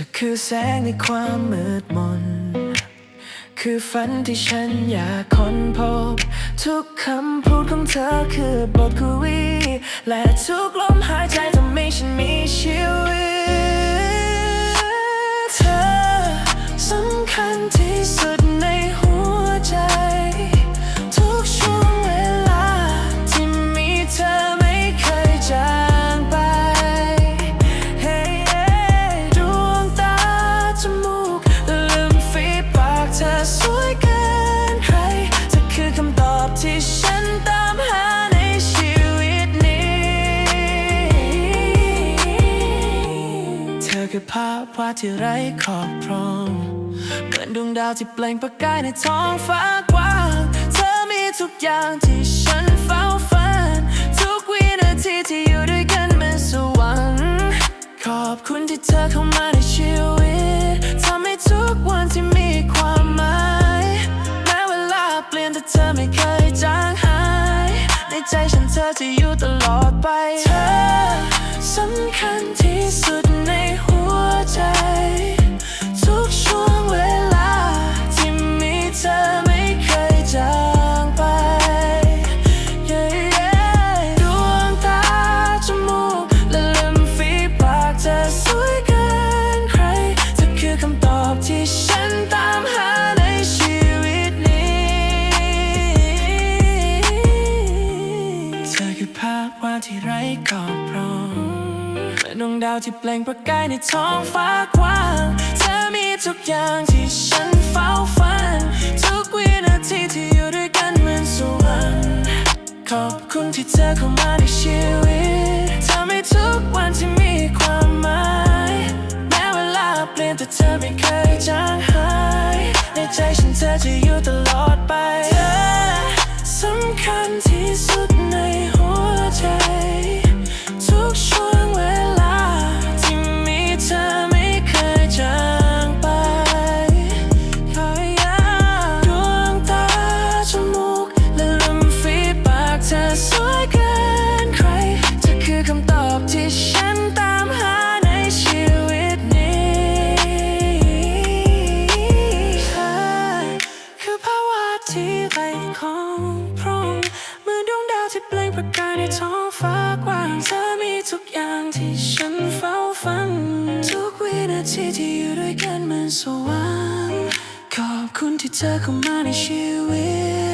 ธอคือแสงในความมืดมน คือฝันที่ฉันอยากค้นพบ ทุกคำพูดของเธอคือบทกวีและทุกลมหายใจทำให้ฉันมีชีวิต คือภาพวาดที่ไร้ขอบพร่องเหมือนดวงดาวที่เปล่งประกายในท้องฟ้ากว้างเธอมีทุกอย่างที่ฉันเฝ้าฝัน ทุกวินาทีที่ คือภาพวาดที่ไร้ขอบพร่องเหมือนดวงดาวที่เปล่งประกายในท้องฟ้ากว้างเธอมีทุกอย่างที่ฉันเฝ้าฝัน ทุกวินาทีที่อยู่ด้วยกันเหมือนสวรรค์ขอบคุณที่เธอเข้ามาในชีวิตทำให้ทุกวันที่มีความหมาย แม้เวลาเปลี่ยนแต่เธอไม่เคยจางหาย ในใจฉันเธอจะอยู่ตลอดไป เธอสำคัญที่สุด ประกายในท้องฟ้ากว้างเธอมีทุกอย่างที่ฉันเฝ้าฝัน ทุกวินาทีที่อยู่ด้วยกันเหมือนสวรรค์ขอบคุณที่เธอเข้ามาในชีวิ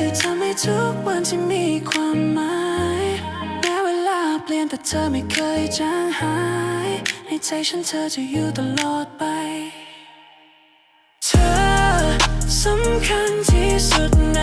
ตทำให้ทุกวันที่มีความหมายแม้เวลาเปลี่ยนแต่เธอไม่เคยจางหาย ในใจฉันเธอจะอยู่ตลอดไป เธอสำคัญที่สุด